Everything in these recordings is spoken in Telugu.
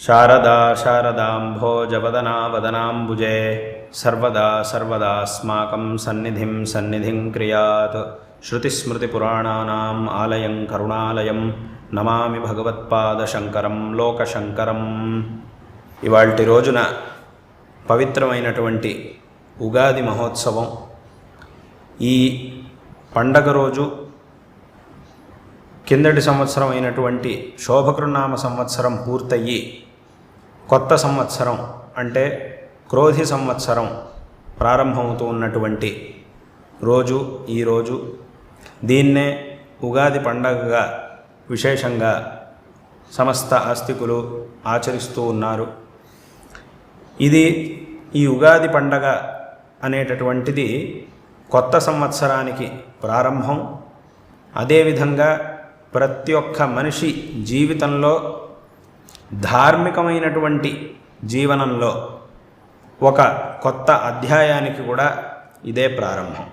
శారదా శారదాంభోజవదనా వదనాంబుజే సర్వదా సర్వదాస్మాకం సన్నిధిం సన్నిధిం క్రియాత్ శృతిస్మృతిపురాణానాం ఆలయం కరుణాలయం నమామి భగవత్పాదశంకరం లోకశంకరం ఇవాల్టి రోజున పవిత్రమైనటువంటి ఉగాది మహోత్సవం ఈ పండగ రోజు కిందటి సంవత్సరం అయినటువంటి శోభకృనామ సంవత్సరం పూర్తయ్యి కొత్త సంవత్సరం అంటే క్రోధి సంవత్సరం ప్రారంభమవుతూ ఉన్నటువంటి రోజు ఈరోజు దీన్నే ఉగాది పండగగా విశేషంగా సమస్త ఆస్తికులు ఆచరిస్తూ ఉన్నారు. ఇది ఈ ఉగాది పండగ అనేటటువంటిది కొత్త సంవత్సరానికి ప్రారంభం. అదేవిధంగా ప్రతి ఒక్క మనిషి జీవితంలో ధార్మికమైనటువంటి జీవనంలో ఒక కొత్త అధ్యాయానికి కూడా ఇదే ప్రారంభం.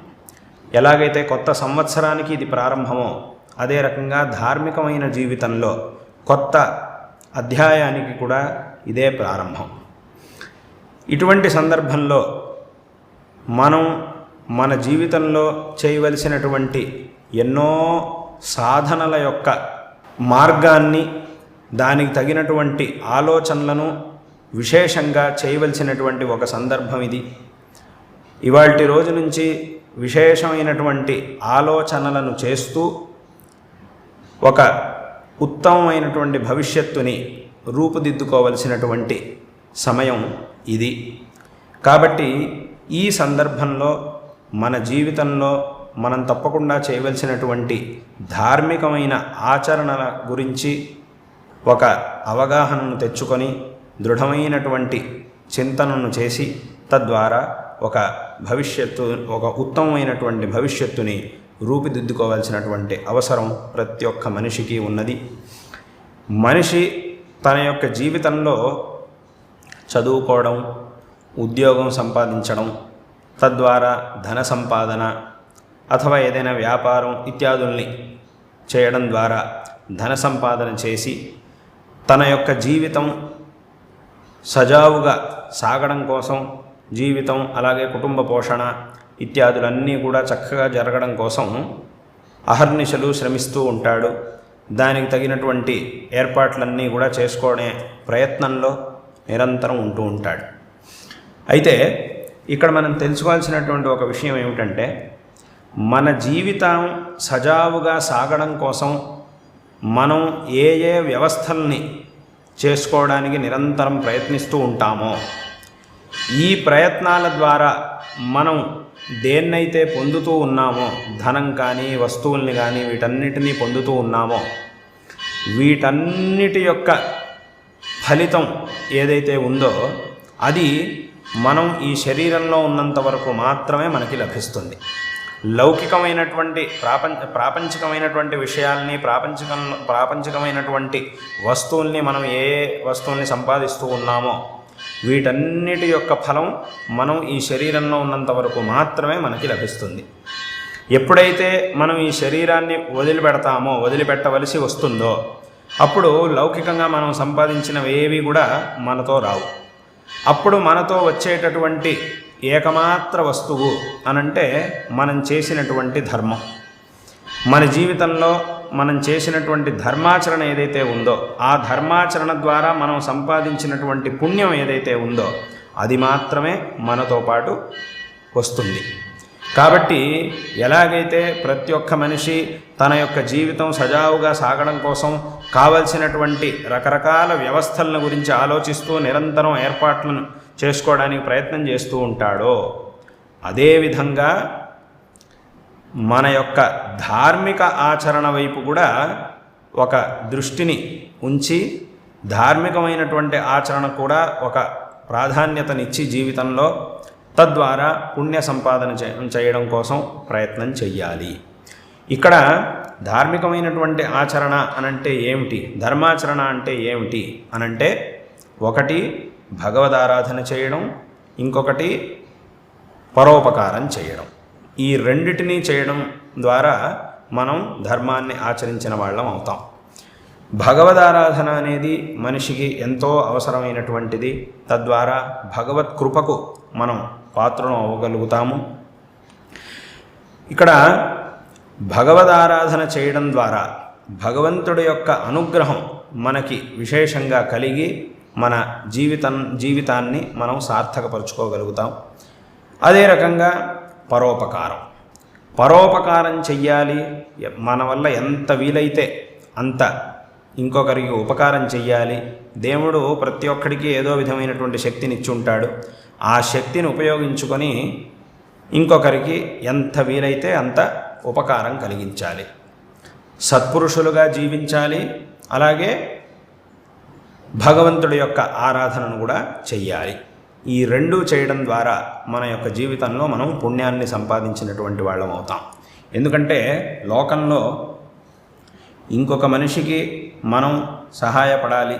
ఎలాగైతే కొత్త సంవత్సరానికి ఇది ప్రారంభమో అదే రకంగా ధార్మికమైన జీవితంలో కొత్త అధ్యాయానికి కూడా ఇదే ప్రారంభం. ఇటువంటి సందర్భంలో మనం మన జీవితంలో చేయవలసినటువంటి ఎన్నో సాధనల యొక్క మార్గాన్ని దానికి తగినటువంటి ఆలోచనలను విశేషంగా చేయవలసినటువంటి ఒక సందర్భం ఇది. ఇవాటి రోజు నుంచి విశేషమైనటువంటి ఆలోచనలను చేస్తూ ఒక ఉత్తమమైనటువంటి భవిష్యత్తుని రూపుదిద్దుకోవలసినటువంటి సమయం ఇది. కాబట్టి ఈ సందర్భంలో మన జీవితంలో మనం తప్పకుండా చేయవలసినటువంటి ధార్మికమైన ఆచరణల గురించి ఒక అవగాహనను తెచ్చుకొని దృఢమైనటువంటి చింతనను చేసి తద్వారా ఒక భవిష్యత్తు ఒక ఉత్తమమైనటువంటి భవిష్యత్తుని రూపుదిద్దుకోవాల్సినటువంటి అవసరం ప్రతి ఒక్క మనిషికి ఉన్నది. మనిషి తన యొక్క జీవితంలో చదువుకోవడం ఉద్యోగం సంపాదించడం తద్వారా ధన సంపాదన అథవా ఏదైనా వ్యాపారం ఇత్యాదుల్ని చేయడం ద్వారా ధన సంపాదన చేసి తన యొక్క జీవితం సజావుగా సాగడం కోసం జీవితం అలాగే కుటుంబ పోషణ ఇత్యాదులన్నీ కూడా చక్కగా జరగడం కోసం అహర్నిశలు శ్రమిస్తూ ఉంటాడు. దానికి తగినటువంటి ఏర్పాట్లన్నీ కూడా చేసుకునే ప్రయత్నంలో నిరంతరం ఉంటూ ఉంటాడు. అయితే ఇక్కడ మనం తెలుసుకోవాల్సినటువంటి ఒక విషయం ఏమిటంటే మన జీవితం సజావుగా సాగడం కోసం మనం ఏ ఏ వ్యవస్థల్ని చేసుకోవడానికి నిరంతరం ప్రయత్నిస్తూ ఉంటామో ఈ ప్రయత్నాల ద్వారా మనం దేన్నైతే పొందుతూ ఉన్నామో ధనం కానీ వస్తువుల్ని కానీ వీటన్నిటినీ పొందుతూ ఉన్నామో వీటన్నిటి యొక్క ఫలితం ఏదైతే ఉందో అది మనం ఈ శరీరంలో ఉన్నంత వరకు మాత్రమే మనకి లభిస్తుంది. లౌకికమైనటువంటి ప్రాపంచ ప్రాపంచికమైనటువంటి విషయాల్ని ప్రాపంచకం ప్రాపంచికమైనటువంటి వస్తువుల్ని మనం ఏ వస్తువుల్ని సంపాదిస్తూ ఉన్నామో వీటన్నిటి యొక్క ఫలం మనం ఈ శరీరంలో ఉన్నంత వరకు మాత్రమే మనకి లభిస్తుంది. ఎప్పుడైతే మనం ఈ శరీరాన్ని వదిలిపెడతామో వదిలిపెట్టవలసి వస్తుందో అప్పుడు లౌకికంగా మనం సంపాదించినవి ఏవి కూడా మనతో రావు. అప్పుడు మనతో వచ్చేటటువంటి ఏకమాత్ర వస్తువు అనంటే మనం చేసినటువంటి ధర్మం. మన జీవితంలో మనం చేసినటువంటి ధర్మాచరణ ఏదైతే ఉందో ఆ ధర్మాచరణ ద్వారా మనం సంపాదించినటువంటి పుణ్యం ఏదైతే ఉందో అది మాత్రమే మనతో పాటు వస్తుంది. కాబట్టి ఎలాగైతే ప్రతి ఒక్క మనిషి తన యొక్క జీవితం సజావుగా సాగడం కోసం కావలసినటువంటి రకరకాల వ్యవస్థలను గురించి ఆలోచిస్తూ నిరంతరం ఏర్పాట్లను చేసుకోవడానికి ప్రయత్నం చేస్తూ ఉంటాడో అదేవిధంగా మన యొక్క ధార్మిక ఆచరణ వైపు కూడా ఒక దృష్టిని ఉంచి ధార్మికమైనటువంటి ఆచరణ కూడా ఒక ప్రాధాన్యతనిచ్చి జీవితంలో తద్వారా పుణ్య సంపాదన చేయడం కోసం ప్రయత్నం చెయ్యాలి. ఇక్కడ ధార్మికమైనటువంటి ఆచరణ అనంటే ఏమిటి? ధర్మాచరణ అంటే ఏమిటి? అనంటే ఒకటి భగవదారాధన చేయడం ఇంకొకటి పరోపకారం చేయడం. ఈ రెండిటినీ చేయడం ద్వారా మనం ధర్మాన్ని ఆచరించిన వాళ్ళం అవుతాం. భగవదారాధన అనేది మనిషికి ఎంతో అవసరమైనటువంటిది. తద్వారా భగవత్ కృపకు మనం పాత్రను అవ్వగలుగుతాము. ఇక్కడ భగవదారాధన చేయడం ద్వారా భగవంతుడి యొక్క అనుగ్రహం మనకి విశేషంగా కలిగి మన జీవితం జీవితాన్ని మనం సార్థకపరుచుకోగలుగుతాం. అదే రకంగా పరోపకారం. పరోపకారం చెయ్యాలి మన వల్ల ఎంత వీలైతే అంత ఇంకొకరికి ఉపకారం చెయ్యాలి. దేవుడు ప్రతి ఒక్కడికి ఏదో విధమైనటువంటి శక్తిని ఇచ్చి ఉంటాడు ఆ శక్తిని ఉపయోగించుకొని ఇంకొకరికి ఎంత వీలైతే అంత ఉపకారం కలిగించాలి. సత్పురుషులుగా జీవించాలి అలాగే భగవంతుడి యొక్క ఆరాధనను కూడా చెయ్యాలి. ఈ రెండు చేయడం ద్వారా మన యొక్క జీవితంలో మనం పుణ్యాన్ని సంపాదించినటువంటి వాళ్ళం అవుతాం. ఎందుకంటే లోకంలో ఇంకొక మనిషికి మనం సహాయపడాలి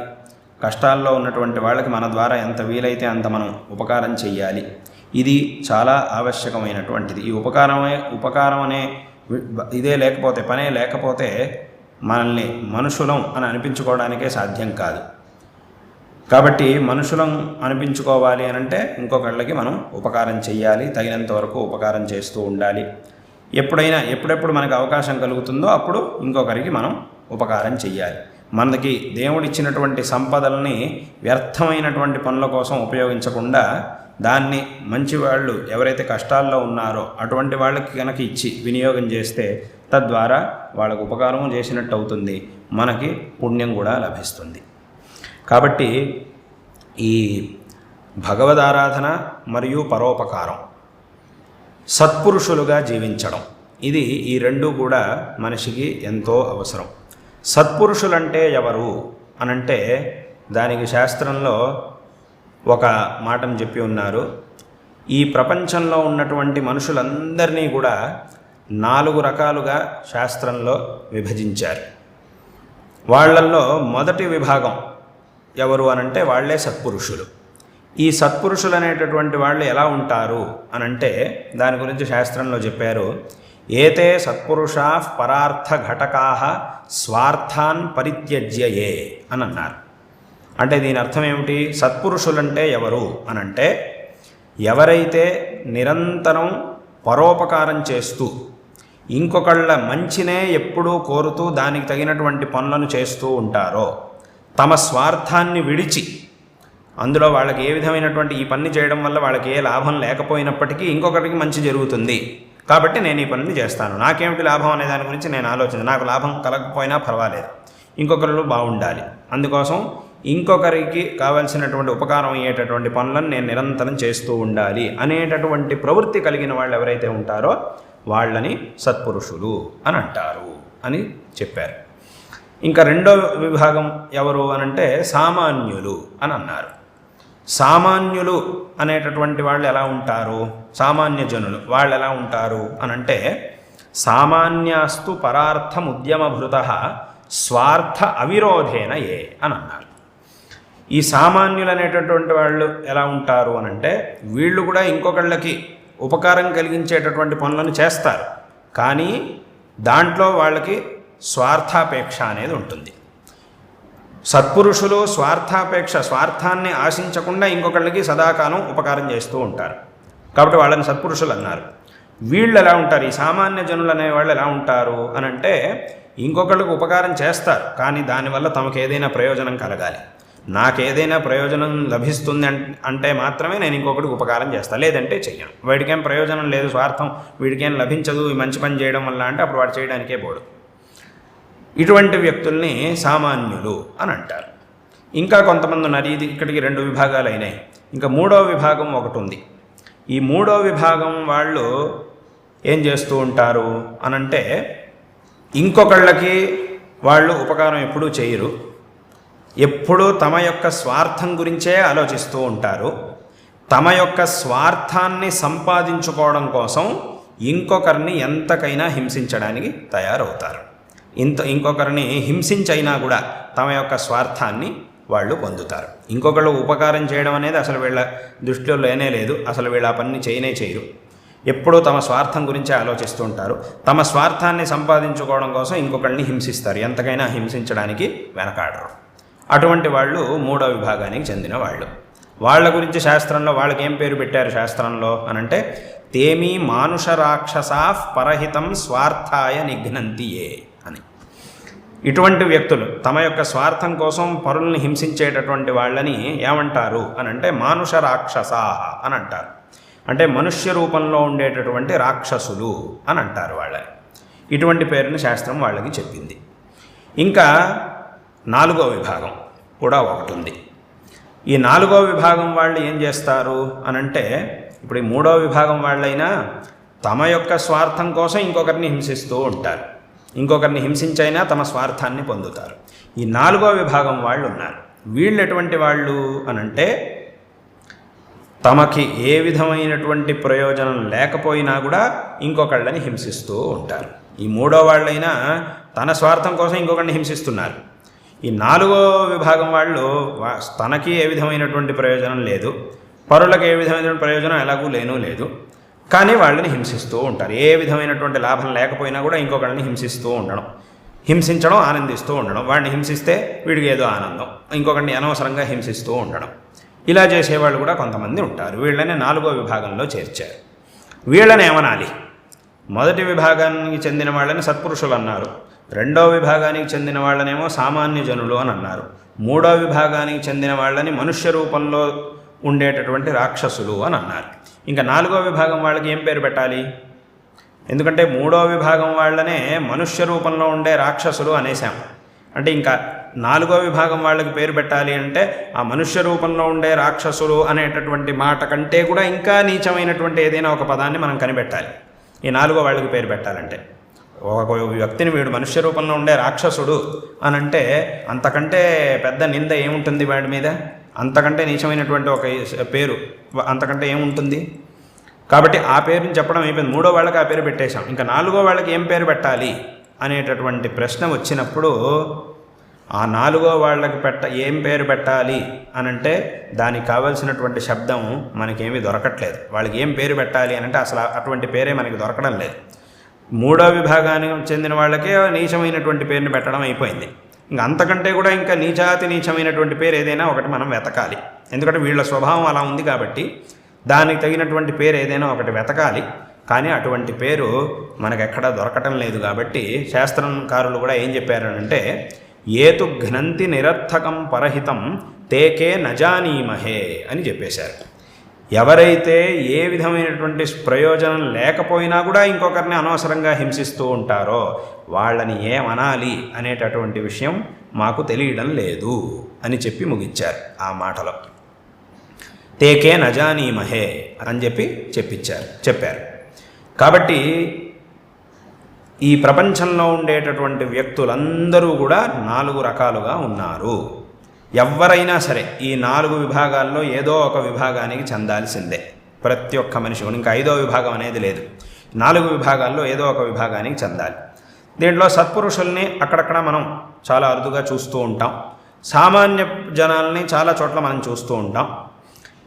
కష్టాల్లో ఉన్నటువంటి వాళ్ళకి మన ద్వారా ఎంత వీలైతే అంత మనం ఉపకారం చెయ్యాలి. ఇది చాలా ఆవశ్యకమైనటువంటిది. ఈ ఉపకారమే ఉపకారం అనే వి- ఇదే లేకపోతే పనే లేకపోతే మనల్ని మనుషులం అని అనిపించుకోవడానికే సాధ్యం కాదు. కాబట్టి మనుషులం అనిపించుకోవాలి అని అంటే ఇంకొకళ్ళకి మనం ఉపకారం చేయాలి తగినంత వరకు ఉపకారం చేస్తూ ఉండాలి. ఎప్పుడైనా ఎప్పుడెప్పుడు మనకు అవకాశం కలుగుతుందో అప్పుడు ఇంకొకరికి మనం ఉపకారం చెయ్యాలి. మనకి దేవుడిచ్చినటువంటి సంపదల్ని వ్యర్థమైనటువంటి పనుల కోసం ఉపయోగించకుండా దాన్ని మంచి వాళ్ళు ఎవరైతే కష్టాల్లో ఉన్నారో అటువంటి వాళ్ళకి కనుక ఇచ్చి వినియోగం చేస్తే తద్వారా వాళ్ళకు ఉపకారం చేసినట్టు అవుతుంది మనకి పుణ్యం కూడా లభిస్తుంది. కాబట్టి ఈ భగవదారాధన మరియు పరోపకారం సత్పురుషులుగా జీవించడం ఇది ఈ రెండు కూడా మనిషికి ఎంతో అవసరం. సత్పురుషులంటే ఎవరు అనంటే దానికి శాస్త్రంలో ఒక మాటను చెప్పి ఉన్నారు. ఈ ప్రపంచంలో ఉన్నటువంటి మనుషులందరినీ కూడా నాలుగు రకాలుగా శాస్త్రంలో విభజించారు. వాళ్ళల్లో మొదటి విభాగం ఎవరు అనంటే వాళ్ళే సత్పురుషులు. ఈ సత్పురుషులు అనేటటువంటి వాళ్ళు ఎలా ఉంటారు అనంటే దాని గురించి శాస్త్రంలో చెప్పారు ఏతే సత్పురుషా పరార్థ ఘటకా స్వార్థాన్ పరిత్యజ్యయే అని అన్నారు అంటే దీని అర్థం ఏమిటి? సత్పురుషులంటే ఎవరు అనంటే ఎవరైతే నిరంతరం పరోపకారం చేస్తూ ఇంకొకళ్ళ మంచినే ఎప్పుడూ కోరుతూ దానికి తగినటువంటి పనులను చేస్తూ ఉంటారో తమ స్వార్థాన్ని విడిచి అందులో వాళ్ళకి ఏ విధమైనటువంటి ఈ పని చేయడం వల్ల వాళ్ళకి ఏ లాభం లేకపోయినప్పటికీ ఇంకొకరికి మంచి జరుగుతుంది. కాబట్టి నేను ఈ పనిని చేస్తాను. నాకేమిటి లాభం అనే దాని గురించి నేను ఆలోచన నాకు లాభం కలగకపోయినా పర్వాలేదు. ఇంకొకరు బాగుండాలి. అందుకోసం ఇంకొకరికి కావాల్సినటువంటి ఉపకారం అయ్యేటటువంటి పనులను నేను నిరంతరం చేస్తూ ఉండాలి అనేటటువంటి ప్రవృత్తి కలిగిన వాళ్ళు ఎవరైతే ఉంటారో వాళ్ళని సత్పురుషులు అని అంటారు అని చెప్పారు. ఇంకా రెండో విభాగం ఎవరు అనంటే సామాన్యులు అని అన్నారు. సామాన్యులు అనేటటువంటి వాళ్ళు ఎలా ఉంటారు? సామాన్య జనులు వాళ్ళు ఎలా ఉంటారు? అనంటే సామాన్యాస్తు పరార్థం ఉద్యమభృత స్వార్థ అవిరోధేన ఏ అని అన్నారు. ఈ సామాన్యులు అనేటటువంటి వాళ్ళు ఎలా ఉంటారు? అనంటే వీళ్ళు కూడా ఇంకొకళ్ళకి ఉపకారం కలిగించేటటువంటి పనులను చేస్తారు. కానీ దాంట్లో వాళ్ళకి స్వార్థాపేక్ష అనేది ఉంటుంది. సత్పురుషులు స్వార్థాపేక్ష స్వార్థాన్ని ఆశించకుండా ఇంకొకళ్ళకి సదాకాలం ఉపకారం చేస్తూ ఉంటారు. కాబట్టి వాళ్ళని సత్పురుషులు అన్నారు. వీళ్ళు ఎలా ఉంటారు? ఈ సామాన్య జనులు అనేవాళ్ళు ఎలా ఉంటారు? అని అంటే ఇంకొకళ్ళకి ఉపకారం చేస్తారు. కానీ దానివల్ల తమకు ఏదైనా ప్రయోజనం కలగాలి. నాకేదైనా ప్రయోజనం లభిస్తుంది అంటే మాత్రమే నేను ఇంకొకటికి ఉపకారం చేస్తాను లేదంటే చెయ్యను. వీడికేం ప్రయోజనం లేదు స్వార్థం వీడికేం లభించదు మంచి పని చేయడం వల్ల అంటే అప్పుడు వాడు చేయడానికే పోడు. ఇటువంటి వ్యక్తుల్ని సామాన్యులు అని అంటారు. ఇంకా కొంతమంది ఉన్నారు. ఇది ఇక్కడికి రెండు విభాగాలు అయినాయి. ఇంకా మూడో విభాగం ఒకటి ఉంది. ఈ మూడో విభాగం వాళ్ళు ఏం చేస్తూ ఉంటారు అనంటే ఇంకొకళ్ళకి వాళ్ళు ఉపకారం ఎప్పుడూ చేయరు. ఎప్పుడూ తమ యొక్క స్వార్థం గురించే ఆలోచిస్తూ ఉంటారు. తమ యొక్క స్వార్థాన్ని సంపాదించుకోవడం కోసం ఇంకొకరిని ఎంతకైనా హింసించడానికి తయారవుతారు. ఇంత ఇంకొకరిని హింసించైనా కూడా తమ యొక్క స్వార్థాన్ని వాళ్ళు పొందుతారు. ఇంకొకళ్ళు ఉపకారం చేయడం అనేది అసలు వీళ్ళ దృష్టిలో లేనే లేదు. అసలు వీళ్ళ ఆ పని చేయనే చేయరు. ఎప్పుడూ తమ స్వార్థం గురించి ఆలోచిస్తూ ఉంటారు. తమ స్వార్థాన్ని సంపాదించుకోవడం కోసం ఇంకొకరిని హింసిస్తారు. ఎంతకైనా హింసించడానికి వెనకాడరు. అటువంటి వాళ్ళు మూడో విభాగానికి చెందిన వాళ్ళు. వాళ్ళ గురించి శాస్త్రంలో వాళ్ళకి ఏం పేరు పెట్టారు శాస్త్రంలో అనంటే తేమీ మానుష రాక్షసా పరహితం స్వార్థాయ నిఘ్నంతియే. ఏ ఇటువంటి వ్యక్తులు తమ యొక్క స్వార్థం కోసం పరుల్ని హింసించేటటువంటి వాళ్ళని ఏమంటారు అని అంటే మానుష రాక్షసాహ అని అంటారు. అంటే మనుష్య రూపంలో ఉండేటటువంటి రాక్షసులు అని అంటారు వాళ్ళని. ఇటువంటి పేరుని శాస్త్రం వాళ్ళకి చెప్పింది. ఇంకా నాలుగో విభాగం కూడా ఒకటి ఉంది. ఈ నాలుగో విభాగం వాళ్ళు ఏం చేస్తారు అనంటే ఇప్పుడు ఈ మూడో విభాగం వాళ్ళైనా తమ యొక్క స్వార్థం కోసం ఇంకొకరిని హింసిస్తూ ఉంటారు. ఇంకొకరిని హింసించైనా తమ స్వార్థాన్ని పొందుతారు. ఈ నాలుగో విభాగం వాళ్ళు ఉన్నారు. వీళ్ళు ఎటువంటి వాళ్ళు అనంటే తమకి ఏ విధమైనటువంటి ప్రయోజనం లేకపోయినా కూడా ఇంకొకళ్ళని హింసిస్తూ ఉంటారు. ఈ మూడో వాళ్ళైనా తన స్వార్థం కోసం ఇంకొకరిని హింసిస్తున్నారు. ఈ నాలుగో విభాగం వాళ్ళు తనకి ఏ విధమైనటువంటి ప్రయోజనం లేదు. పరులకు ఏ విధమైనటువంటి ప్రయోజనం ఎలాగూ లేనూ లేదు. కానీ వాళ్ళని హింసిస్తూ ఉంటారు. ఏ విధమైనటువంటి లాభం లేకపోయినా కూడా ఇంకొకళ్ళని హింసిస్తూ ఉండడం. హింసించడం ఆనందిస్తూ ఉండడం. వాడిని హింసిస్తే వీడికి ఏదో ఆనందం. ఇంకొకరిని అనవసరంగా హింసిస్తూ ఉండడం. ఇలా చేసేవాళ్ళు కూడా కొంతమంది ఉంటారు. వీళ్ళని నాలుగో విభాగంలో చేర్చారు. వీళ్ళని ఏమనాలి? మొదటి విభాగానికి చెందిన వాళ్ళని సత్పురుషులు అన్నారు. రెండో విభాగానికి చెందిన వాళ్ళనేమో సామాన్య జనులు అని అన్నారు. మూడో విభాగానికి చెందిన వాళ్ళని మనుష్య రూపంలో ఉండేటటువంటి రాక్షసులు అని అన్నారు. ఇంకా నాలుగో విభాగం వాళ్ళకి ఏం పేరు పెట్టాలి? ఎందుకంటే మూడో విభాగం వాళ్ళనే మనుష్య రూపంలో ఉండే రాక్షసులు అనేసాం అంటే ఇంకా నాలుగో విభాగం వాళ్ళకి పేరు పెట్టాలి అంటే ఆ మనుష్య రూపంలో ఉండే రాక్షసులు అనేటటువంటి మాట కంటే కూడా ఇంకా నీచమైనటువంటి ఏదైనా ఒక పదాన్ని మనం కనిపెట్టాలి. ఈ నాలుగో వాళ్ళకి పేరు పెట్టాలంటే. ఒక వ్యక్తిని వీడు మనుష్య రూపంలో ఉండే రాక్షసుడు అని అంటే అంతకంటే పెద్ద నింద ఏముంటుంది వాడి మీద? అంతకంటే నీచమైనటువంటి ఒక పేరు. అంతకంటే ఏముంటుంది? కాబట్టి ఆ పేరుని చెప్పడం అయిపోయింది. మూడో వాళ్ళకి ఆ పేరు పెట్టేశాం. ఇంకా నాలుగో వాళ్ళకి ఏం పేరు పెట్టాలి అనేటటువంటి ప్రశ్న వచ్చినప్పుడు ఆ నాలుగో వాళ్ళకి పెట్ట ఏం పేరు పెట్టాలి అని అంటే దానికి కావలసినటువంటి శబ్దం మనకేమీ దొరకట్లేదు. వాళ్ళకి ఏం పేరు పెట్టాలి అని అంటే అసలు అటువంటి పేరే మనకి దొరకడం లేదు. మూడో విభాగానికి చెందిన వాళ్ళకే నీచమైనటువంటి పేరుని పెట్టడం అయిపోయింది. ఇంకా అంతకంటే కూడా ఇంకా నీచాతి నీచమైనటువంటి పేరు ఏదైనా ఒకటి మనం వెతకాలి. ఎందుకంటే వీళ్ళ స్వభావం అలా ఉంది కాబట్టి దానికి తగినటువంటి పేరు ఏదైనా ఒకటి వెతకాలి. కానీ అటువంటి పేరు మనకెక్కడ దొరకటం లేదు కాబట్టి శాస్త్రకారులు కూడా ఏం చెప్పారనంటే ఏతు ఘ్నంతి నిరర్థకం పరహితం తేకే నజానీమహే అని చెప్పేశారు. ఎవరైతే ఏ విధమైనటువంటి ప్రయోజనం లేకపోయినా కూడా ఇంకొకరిని అనవసరంగా హింసిస్తూ ఉంటారో వాళ్ళని ఏమనాలి అనేటటువంటి విషయం మాకు తెలియడం లేదు అని చెప్పి ముగించారు ఆ మాటలో. తేకే నజానీమహే అని చెప్పి చెప్పించారు చెప్పారు. కాబట్టి ఈ ప్రపంచంలో ఉండేటటువంటి వ్యక్తులందరూ కూడా నాలుగు రకాలుగా ఉన్నారు. ఎవరైనా సరే ఈ నాలుగు విభాగాల్లో ఏదో ఒక విభాగానికి చెందాల్సిందే. ప్రతి ఒక్క మనిషి ఇంకా ఐదో విభాగం అనేది లేదు. నాలుగు విభాగాల్లో ఏదో ఒక విభాగానికి చెందాలి. దీంట్లో సత్పురుషుల్ని అక్కడక్కడ మనం చాలా అరుదుగా చూస్తూ ఉంటాం. సామాన్య జనాల్ని చాలా చోట్ల మనం చూస్తూ ఉంటాం.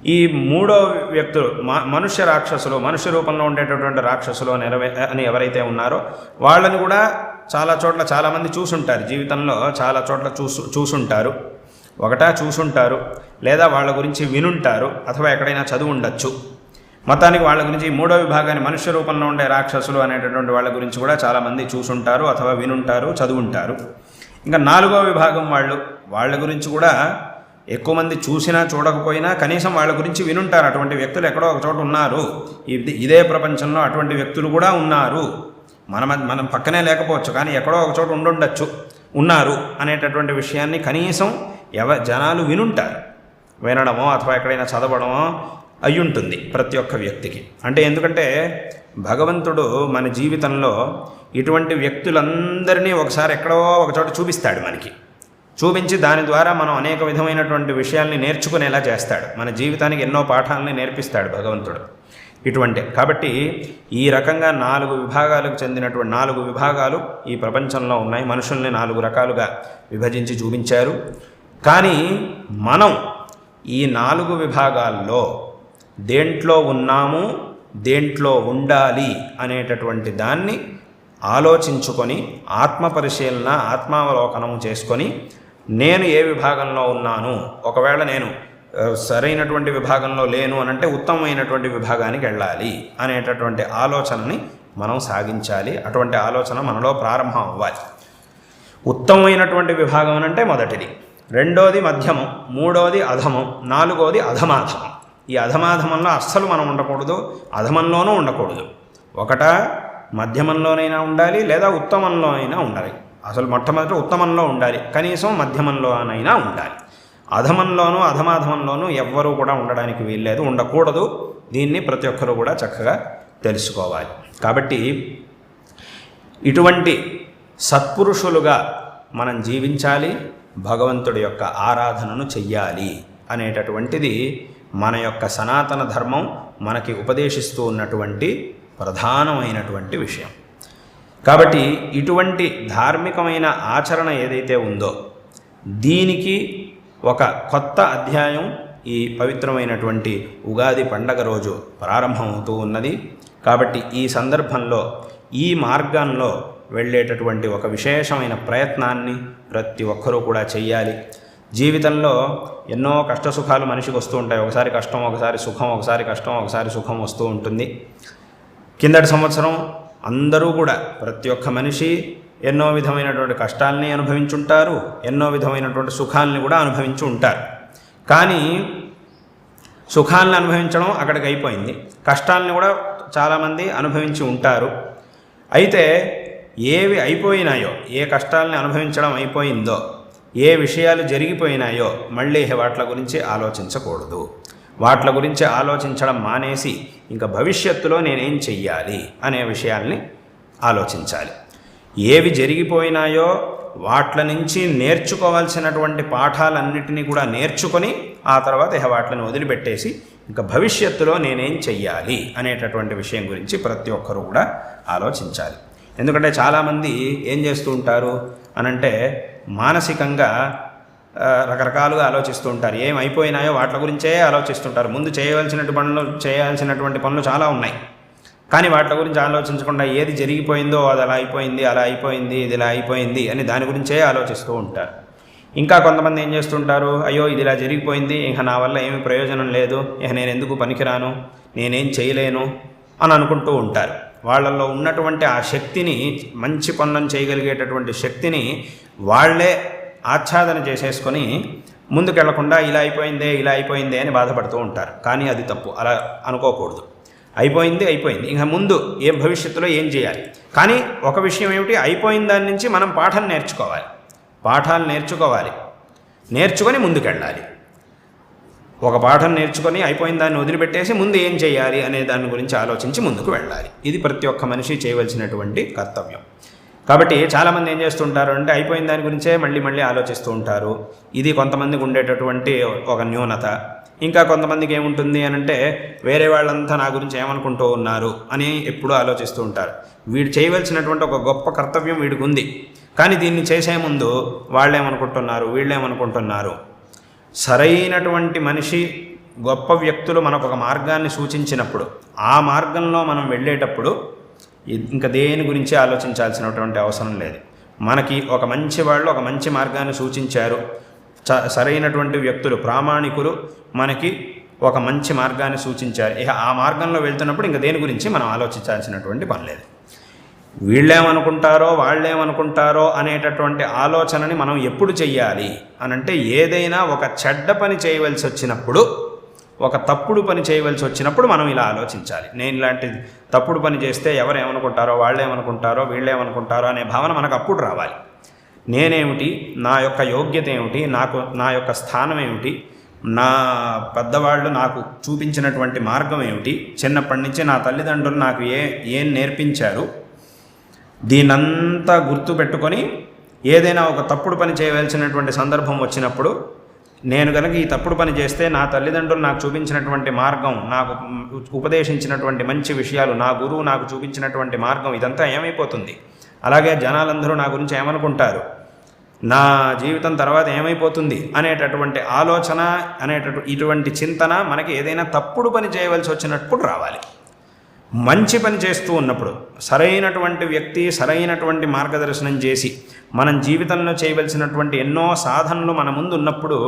ఈ మూడో వ్యక్తులు మ- మనుష్య రాక్షసులు మనుష్య రూపంలో ఉండేటటువంటి రాక్షసులు అని అని ఎవరైతే ఉన్నారో వాళ్ళని కూడా చాలా చోట్ల చాలామంది చూసుంటారు. జీవితంలో చాలా చోట్ల చూసు చూసుంటారు. ఒకటా చూసుంటారు లేదా వాళ్ళ గురించి వినుంటారు అథవా ఎక్కడైనా చదువు ఉండొచ్చు. మొత్తానికి వాళ్ళ గురించి మూడో విభాగాన్ని మనుష్య రూపంలో ఉండే రాక్షసులు అనేటటువంటి వాళ్ళ గురించి కూడా చాలామంది చూసుంటారు అథవా వినుంటారు చదువుంటారు. ఇంకా నాలుగో విభాగం వాళ్ళు వాళ్ళ గురించి కూడా ఎక్కువ మంది చూసినా చూడకపోయినా కనీసం వాళ్ళ గురించి వినుంటారు. అటువంటి వ్యక్తులు ఎక్కడో ఒక చోట ఉన్నారు. ఇది ఇదే ప్రపంచంలో అటువంటి వ్యక్తులు కూడా ఉన్నారు. మన మనం పక్కనే లేకపోవచ్చు కానీ ఎక్కడో ఒక చోట ఉండుండొచ్చు ఉన్నారు అనేటటువంటి విషయాన్ని కనీసం ఎవ జనాలు వినుంటారు. వినడమో అథవా ఎక్కడైనా చదవడమో అయ్యుంటుంది ప్రతి ఒక్క వ్యక్తికి. అంటే ఎందుకంటే భగవంతుడు మన జీవితంలో ఇటువంటి వ్యక్తులందరినీ ఒకసారి ఎక్కడో ఒక చోట చూపిస్తాడు మనకి. చూపించి దాని ద్వారా మనం అనేక విధమైనటువంటి విషయాల్ని నేర్చుకునేలా చేస్తాడు. మన జీవితానికి ఎన్నో పాఠాలని నేర్పిస్తాడు భగవంతుడు. ఇటువంటి కాబట్టి ఈ రకంగా నాలుగు విభాగాలకు చెందినటువంటి నాలుగు విభాగాలు ఈ ప్రపంచంలో ఉన్నాయి. మనుషుల్ని నాలుగు రకాలుగా విభజించి చూపించారు. కానీ మనం ఈ నాలుగు విభాగాల్లో దేంట్లో ఉన్నాము దేంట్లో ఉండాలి అనేటటువంటి దాన్ని ఆలోచించుకొని ఆత్మ పరిశీలన ఆత్మావలోకనము చేసుకొని నేను ఏ విభాగంలో ఉన్నాను ఒకవేళ నేను సరైనటువంటి విభాగంలో లేను అనంటే ఉత్తమమైనటువంటి విభాగానికి వెళ్ళాలి అనేటటువంటి ఆలోచనని మనం సాగించాలి. అటువంటి ఆలోచన మనలో ప్రారంభం అవ్వాలి. ఉత్తమమైనటువంటి విభాగం అని అంటే మొదటిది. రెండోది మధ్యమం మూడోది అధమం నాలుగోది అధమాధమం. ఈ అధమాధమంలో అస్సలు మనం ఉండకూడదు అధమంలోనూ ఉండకూడదు. ఒకట మధ్యమంలోనైనా ఉండాలి లేదా ఉత్తమంలో అయినా ఉండాలి. అసలు మొట్టమొదట ఉత్తమంలో ఉండాలి కనీసం మధ్యమంలోనైనా ఉండాలి. అధమంలోనూ అధమాధమంలోనూ ఎవ్వరూ కూడా ఉండడానికి వీల్లేదు ఉండకూడదు. దీన్ని ప్రతి ఒక్కరూ కూడా చక్కగా తెలుసుకోవాలి. కాబట్టి ఇటువంటి సత్పురుషులుగా మనం జీవించాలి భగవంతుడి యొక్క ఆరాధనను చెయ్యాలి అనేటటువంటిది మన యొక్క సనాతన ధర్మం మనకి ఉపదేశిస్తూ ఉన్నటువంటి ప్రధానమైనటువంటి విషయం. కాబట్టి ఇటువంటి ధార్మికమైన ఆచరణ ఏదైతే ఉందో దీనికి ఒక కొత్త అధ్యాయం ఈ పవిత్రమైనటువంటి ఉగాది పండగ రోజు ప్రారంభమవుతూ ఉన్నది. కాబట్టి ఈ సందర్భంలో ఈ మార్గంలో వెళ్ళేటటువంటి ఒక విశేషమైన ప్రయత్నాన్ని ప్రతి ఒక్కరూ కూడా చెయ్యాలి. జీవితంలో ఎన్నో కష్ట సుఖాలు మనిషికి వస్తూ ఉంటాయి. ఒకసారి కష్టం ఒకసారి సుఖం ఒకసారి కష్టం ఒకసారి సుఖం వస్తూ ఉంటుంది. కిందటి సంవత్సరం అందరూ కూడా ప్రతి ఒక్క మనిషి ఎన్నో విధమైనటువంటి కష్టాలని అనుభవించుంటారు ఎన్నో విధమైనటువంటి సుఖాలని కూడా అనుభవించి ఉంటారు. కానీ సుఖాలను అనుభవించడం అక్కడికి అయిపోయింది. కష్టాలని కూడా చాలామంది అనుభవించి ఉంటారు. అయితే ఏవి అయిపోయినాయో ఏ కష్టాలని అనుభవించడం అయిపోయిందో ఏ విషయాలు జరిగిపోయినాయో మళ్ళీ వాట్ల గురించి ఆలోచించకూడదు. వాట్ల గురించి ఆలోచించడం మానేసి ఇంకా భవిష్యత్తులో నేనేం చెయ్యాలి అనే విషయాల్ని ఆలోచించాలి. ఏవి జరిగిపోయినాయో వాట్ల నుంచి నేర్చుకోవాల్సినటువంటి పాఠాలన్నిటినీ కూడా నేర్చుకొని ఆ తర్వాత ఇహ వాట్లను వదిలిపెట్టేసి ఇంకా భవిష్యత్తులో నేనేం చెయ్యాలి అనేటటువంటి విషయం గురించి ప్రతి ఒక్కరూ కూడా ఆలోచించాలి. ఎందుకంటే చాలామంది ఏం చేస్తూ ఉంటారు అనంటే మానసికంగా రకరకాలుగా ఆలోచిస్తూ ఉంటారు. ఏం అయిపోయినాయో వాటి గురించే ఆలోచిస్తుంటారు. ముందు చేయవలసినటువంటి పనులు చేయాల్సినటువంటి పనులు చాలా ఉన్నాయి. కానీ వాటి గురించి ఆలోచించకుండా ఏది జరిగిపోయిందో అది అలా అయిపోయింది అలా అయిపోయింది ఇది ఇలా అయిపోయింది అని దాని గురించే ఆలోచిస్తూ ఉంటారు. ఇంకా కొంతమంది ఏం చేస్తుంటారు అయ్యో ఇది ఇలా జరిగిపోయింది ఇక నా వల్ల ఏమి ప్రయోజనం లేదు ఇక నేను ఎందుకు పనికిరాను నేనేం చేయలేను అని అనుకుంటూ ఉంటారు. వాళ్ళల్లో ఉన్నటువంటి ఆ శక్తిని మంచి పనులను చేయగలిగేటటువంటి శక్తిని వాళ్ళే ఆచ్ఛాదన చేసేసుకొని ముందుకెళ్ళకుండా ఇలా అయిపోయిందే ఇలా అయిపోయిందే అని బాధపడుతూ ఉంటారు. కానీ అది తప్పు. అలా అనుకోకూడదు. అయిపోయింది అయిపోయింది. ఇంకా ముందు ఏం భవిష్యత్తులో ఏం చేయాలి? కానీ ఒక విషయం ఏమిటి? అయిపోయిన దాని నుంచి మనం పాఠం నేర్చుకోవాలి. పాఠాలు నేర్చుకోవాలి. నేర్చుకొని ముందుకెళ్ళాలి. ఒక పాఠం నేర్చుకొని అయిపోయిన దాన్ని వదిలిపెట్టేసి ముందు ఏం చేయాలి అనే దాని గురించి ఆలోచించి ముందుకు వెళ్ళాలి. ఇది ప్రతి ఒక్క మనిషి చేయవలసినటువంటి కర్తవ్యం. కాబట్టి చాలామంది ఏం చేస్తుంటారు అంటే అయిపోయిన దాని గురించే మళ్ళీ మళ్ళీ ఆలోచిస్తూ ఉంటారు. ఇది కొంతమందికి ఉండేటటువంటి ఒక న్యూనత. ఇంకా కొంతమందికి ఏముంటుంది అని అంటే వేరే వాళ్ళంతా నా గురించి ఏమనుకుంటూ ఉన్నారు అని ఎప్పుడూ ఆలోచిస్తూ ఉంటారు. వీడు చేయవలసినటువంటి ఒక గొప్ప కర్తవ్యం వీడికి ఉంది కానీ దీన్ని చేసే ముందు వాళ్ళేమనుకుంటున్నారు వీళ్ళేమనుకుంటున్నారు? సరైనటువంటి మనిషి గొప్ప వ్యక్తులు మనకు ఒక మార్గాన్ని సూచించినప్పుడు ఆ మార్గంలో మనం వెళ్ళేటప్పుడు ఇంకా దేని గురించి ఆలోచించాల్సినటువంటి అవసరం లేదు. మనకి ఒక మంచి వాళ్ళు ఒక మంచి మార్గాన్ని సూచించారు. సరైనటువంటి వ్యక్తులు ప్రామాణికులు మనకి ఒక మంచి మార్గాన్ని సూచించారు. ఇక ఆ మార్గంలో వెళ్తున్నప్పుడు ఇంకా దేని గురించి మనం ఆలోచించాల్సినటువంటి పని లేదు. వీళ్ళేమనుకుంటారో వాళ్ళేమనుకుంటారో అనేటటువంటి ఆలోచనని మనం ఎప్పుడు చెయ్యాలి? అనంటే ఏదైనా ఒక చెడ్డ పని చేయవలసి వచ్చినప్పుడు ఒక తప్పుడు పని చేయవలసి వచ్చినప్పుడు మనం ఇలా ఆలోచించాలి. నేను ఇలాంటి తప్పుడు పని చేస్తే ఎవరు ఏమనుకుంటారో వాళ్ళేమనుకుంటారో వీళ్ళేమనుకుంటారో అనే భావన మనకు అప్పుడు రావాలి. నేనేమిటి? నా యొక్క యోగ్యత ఏమిటి? నాకు నా యొక్క స్థానం ఏమిటి? నా పెద్దవాళ్ళు నాకు చూపించినటువంటి మార్గం ఏమిటి? చిన్నప్పటి నుంచి నా తల్లిదండ్రులు నాకు ఏ ఏం నేర్పించారు? దీనంతా గుర్తు పెట్టుకొని ఏదైనా ఒక తప్పుడు పని చేయవలసినటువంటి సందర్భం వచ్చినప్పుడు నేను కనుక ఈ తప్పుడు పని చేస్తే నా తల్లిదండ్రులు నాకు చూపించినటువంటి మార్గం నాకు ఉపదేశించినటువంటి మంచి విషయాలు నా గురువు నాకు చూపించినటువంటి మార్గం ఇదంతా ఏమైపోతుంది? అలాగే జనాలందరూ నా గురించి ఏమనుకుంటారు? నా జీవితం తర్వాత ఏమైపోతుంది? అనేటటువంటి ఆలోచన అనేటటువంటి ఇటువంటి చింతన మనకి ఏదైనా తప్పుడు పని చేయవలసి వచ్చినప్పుడు రావాలి. మంచి పని చేస్తూ ఉన్నప్పుడు సరైనటువంటి వ్యక్తి సరైనటువంటి మార్గదర్శనం చేసి మనం జీవితంలో చేయవలసినటువంటి ఎన్నో సాధనలు మన ముందు ఉన్నప్పుడు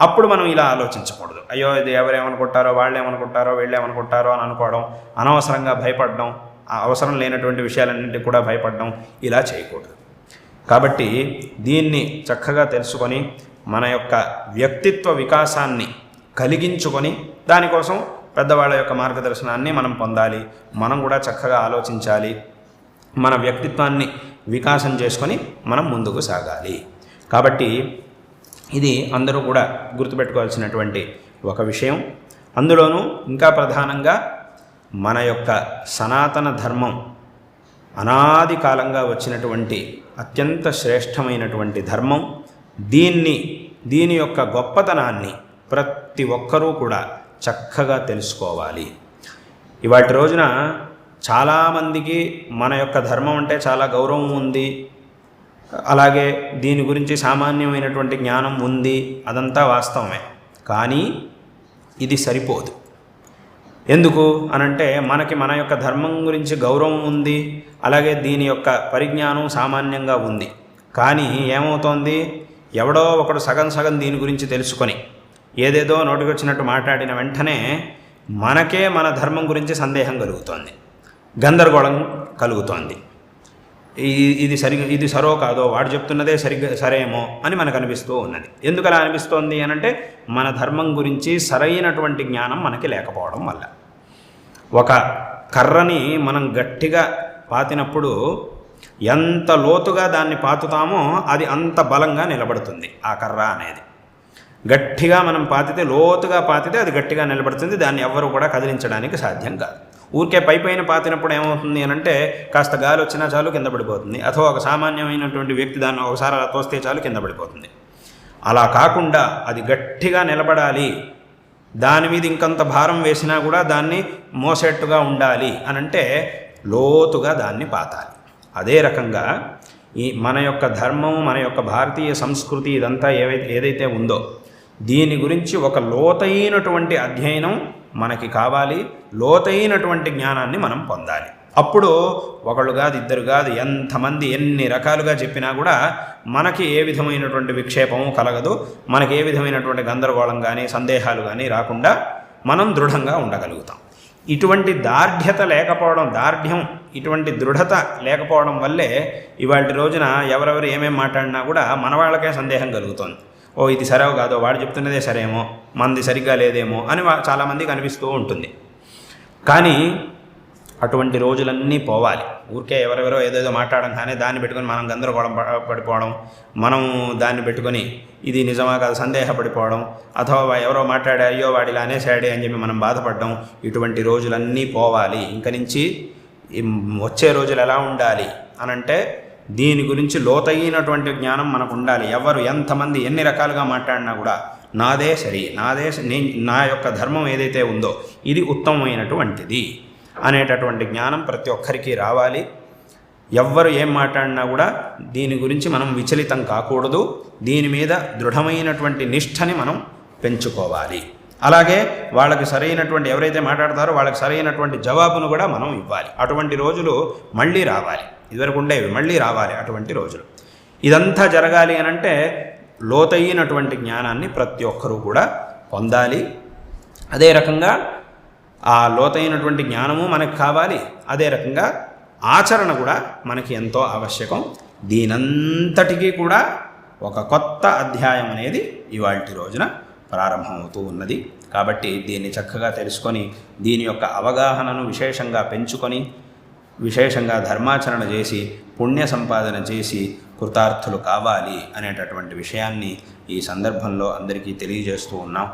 అప్పుడు మనం ఇలా ఆలోచించకూడదు. అయ్యో ఇది ఎవరేమనుకుంటారో వాళ్ళు ఏమనుకుంటారో వీళ్ళు ఏమనుకుంటారో అని అనుకోవడం అనవసరంగా భయపడడం అవసరం లేనటువంటి విషయాలన్నింటికి కూడా భయపడడం ఇలా చేయకూడదు. కాబట్టి దీన్ని చక్కగా తెలుసుకొని మన యొక్క వ్యక్తిత్వ వికాసాన్ని కలిగించుకొని దానికోసం పెద్దవాళ్ళ యొక్క మార్గదర్శనాన్ని మనం పొందాలి మనం కూడా చక్కగా ఆలోచించాలి మన వ్యక్తిత్వాన్ని వికాసం చేసుకొని మనం ముందుకు సాగాలి. కాబట్టి ఇది అందరూ కూడా గుర్తుపెట్టుకోవాల్సినటువంటి ఒక విషయం. అందులోనూ ఇంకా ప్రధానంగా మన యొక్క సనాతన ధర్మం అనాది కాలంగా వచ్చినటువంటి అత్యంత శ్రేష్టమైనటువంటి ధర్మం. దీన్ని దీని యొక్క గొప్పతనాన్ని ప్రతి ఒక్కరూ కూడా చక్కగా తెలుసుకోవాలి. ఇవాటి రోజున చాలామందికి మన యొక్క ధర్మం అంటే చాలా గౌరవం ఉంది. అలాగే దీని గురించి సామాన్యమైనటువంటి జ్ఞానం ఉంది. అదంతా వాస్తవమే. కానీ ఇది సరిపోదు. ఎందుకు అనంటే మనకి మన యొక్క ధర్మం గురించి గౌరవం ఉంది. అలాగే దీని యొక్క పరిజ్ఞానం సామాన్యంగా ఉంది. కానీ ఏమవుతోంది? ఎవడో ఒకడు సగం సగం దీని గురించి తెలుసుకొని ఏదేదో నోటికొచ్చినట్టు మాట్లాడిన వెంటనే మనకే మన ధర్మం గురించి సందేహం కలుగుతోంది. గందరగోళం కలుగుతోంది. ఇది సరి ఇది సరో కాదో వాడు చెప్తున్నదే సరిగ్గా సరేమో అని మనకు అనిపిస్తూ ఉన్నది. ఎందుకు అలా అనిపిస్తోంది అనంటే మన ధర్మం గురించి సరైనటువంటి జ్ఞానం మనకి లేకపోవడం వల్ల. ఒక కర్రని మనం గట్టిగా పాతినప్పుడు ఎంత లోతుగా దాన్ని పాతుతామో అది అంత బలంగా నిలబడుతుంది ఆ కర్ర అనేది. గట్టిగా మనం పాతితే లోతుగా పాతితే అది గట్టిగా నిలబడుతుంది. దాన్ని ఎవ్వరు కూడా కదిలించడానికి సాధ్యం కాదు. ఊరికే పై పైన పాతినప్పుడు ఏమవుతుంది అని అంటే కాస్త గాలి వచ్చినా చాలు కింద పడిపోతుంది. అథవా ఒక సామాన్యమైనటువంటి వ్యక్తి దాన్ని ఒకసారి అలా తోస్తే చాలు కింద పడిపోతుంది. అలా కాకుండా అది గట్టిగా నిలబడాలి. దాని మీద ఇంకంత భారం వేసినా కూడా దాన్ని మోసేట్టుగా ఉండాలి అనంటే లోతుగా దాన్ని పాతాలి. అదే రకంగా ఈ మన యొక్క ధర్మం మన యొక్క భారతీయ సంస్కృతి ఇదంతా ఏవైతే ఏదైతే ఉందో దీని గురించి ఒక లోతైనటువంటి అధ్యయనం మనకి కావాలి లోతైనటువంటి జ్ఞానాన్ని మనం పొందాలి. అప్పుడు ఒకళ్ళు కాదు ఇద్దరు కాదు ఎంతమంది ఎన్ని రకాలుగా చెప్పినా కూడా మనకి ఏ విధమైనటువంటి విక్షేపము కలగదు మనకి ఏ విధమైనటువంటి గందరగోళం కానీ సందేహాలు కానీ రాకుండా మనం దృఢంగా ఉండగలుగుతాం. ఇటువంటి దార్ఢ్యత లేకపోవడం దార్ఢ్యం ఇటువంటి దృఢత లేకపోవడం వల్లే ఇవాటి రోజున ఎవరెవరు ఏమేమి మాట్లాడినా కూడా మన వాళ్ళకే సందేహం కలుగుతోంది. ఓ ఇది సరేవో కాదో వాడు చెప్తున్నదే సరేమో మనది సరిగ్గా లేదేమో అని చాలామందికి అనిపిస్తూ ఉంటుంది. కానీ అటువంటి రోజులన్నీ పోవాలి. ఊరికే ఎవరెవరో ఏదేదో మాట్లాడడం కానీ దాన్ని పెట్టుకొని మనం గందరగోళం పడిపోవడం మనం దాన్ని పెట్టుకొని ఇది నిజమా కాదు సందేహపడిపోవడం అథవా ఎవరో మాట్లాడే అయ్యో వాడు ఇలా అనేసాడే అని చెప్పి మనం బాధపడడం ఇటువంటి రోజులన్నీ పోవాలి. ఇంక నుంచి వచ్చే రోజులు ఎలా ఉండాలి అనంటే దీని గురించి లోతైనటువంటి జ్ఞానం మనకు ఉండాలి ఎవరు ఎంతమంది ఎన్ని రకాలుగా మాట్లాడినా కూడా నాదే సరి నాదే నేను నే నా యొక్క ధర్మం ఏదైతే ఉందో ఇది ఉత్తమమైనటువంటిది అనేటటువంటి జ్ఞానం ప్రతి ఒక్కరికి రావాలి. ఎవ్వరు ఏం మాట్లాడినా కూడా దీని గురించి మనం విచలితం కాకూడదు. దీని మీద దృఢమైనటువంటి నిష్ఠని మనం పెంచుకోవాలి. అలాగే వాళ్ళకి సరైనటువంటి ఎవరైతే మాట్లాడతారో వాళ్ళకి సరైనటువంటి జవాబును కూడా మనం ఇవ్వాలి. అటువంటి రోజులు మళ్ళీ రావాలి. ఇదివరకు ఉండేవి మళ్ళీ రావాలి అటువంటి రోజులు. ఇదంతా జరగాలి అని అంటే లోతైనటువంటి జ్ఞానాన్ని ప్రతి ఒక్కరూ కూడా పొందాలి. అదే రకంగా ఆ లోతైనటువంటి జ్ఞానము మనకు కావాలి. అదే రకంగా ఆచరణ కూడా మనకి ఎంతో ఆవశ్యకం. దీనంతటికీ కూడా ఒక కొత్త అధ్యాయం అనేది ఇవాళ రోజున ప్రారంభమవుతూ ఉన్నది. కాబట్టి దీన్ని చక్కగా తెలుసుకొని దీని యొక్క అవగాహనను విశేషంగా పెంచుకొని విశేషంగా ధర్మాచరణ చేసి పుణ్య సంపాదన చేసి కృతార్థులు కావాలి అనేటటువంటి విషయాన్ని ఈ సందర్భంలో అందరికీ తెలియజేస్తూ ఉన్నాం.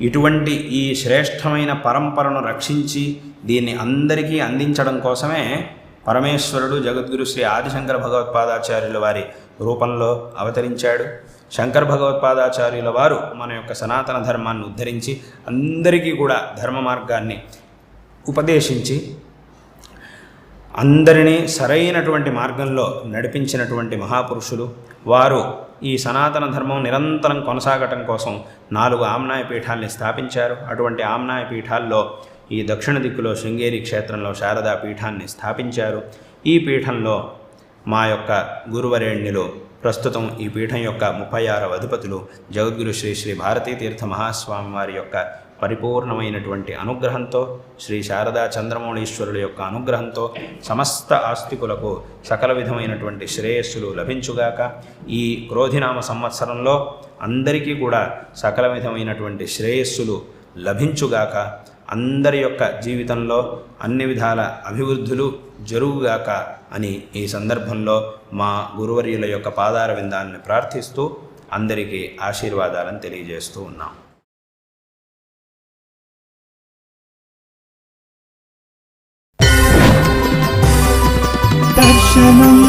ఇటువంటి ఈ శ్రేష్టమైన పరంపరను రక్షించి దీన్ని అందరికీ అందించడం కోసమే పరమేశ్వరుడు జగద్గురు శ్రీ ఆదిశంకర భగవత్పాదాచార్యుల వారి రూపంలో అవతరించాడు. శంకర భగవత్పాదాచార్యుల వారు మన యొక్క సనాతన ధర్మాన్ని ఉద్ధరించి అందరికీ కూడా ధర్మ మార్గాన్ని ఉపదేశించి అందరినీ సరైనటువంటి మార్గంలో నడిపించినటువంటి మహాపురుషులు వారు ఈ సనాతన ధర్మం నిరంతరం కొనసాగటం కోసం నాలుగు ఆమ్నాయ పీఠాల్ని స్థాపించారు. అటువంటి ఆమ్నాయ పీఠాల్లో ఈ దక్షిణ దిక్కులో శృంగేరి క్షేత్రంలో శారదా పీఠాన్ని స్థాపించారు. ఈ పీఠంలో మా యొక్క గురువరేణ్యులు ప్రస్తుతం ఈ పీఠం యొక్క ముప్పై ఆరవ అధిపతులు జగద్గురు శ్రీ శ్రీ భారతీ తీర్థ మహాస్వామి వారి యొక్క పరిపూర్ణమైనటువంటి అనుగ్రహంతో శ్రీ శారదా చంద్రమౌళీశ్వరుల యొక్క అనుగ్రహంతో సమస్త ఆస్తికులకు సకల విధమైనటువంటి శ్రేయస్సులు లభించుగాక ఈ క్రోధినామ సంవత్సరంలో అందరికీ కూడా సకల విధమైనటువంటి శ్రేయస్సులు లభించుగాక అందరి యొక్క జీవితంలో అన్ని విధాల అభివృద్ధులు జరుగుగాక అని ఈ సందర్భంలో మా గురువర్యుల యొక్క పాదార విందాన్ని ప్రార్థిస్తూ అందరికీ ఆశీర్వాదాలను తెలియజేస్తూ ఉన్నాం. దర్శనం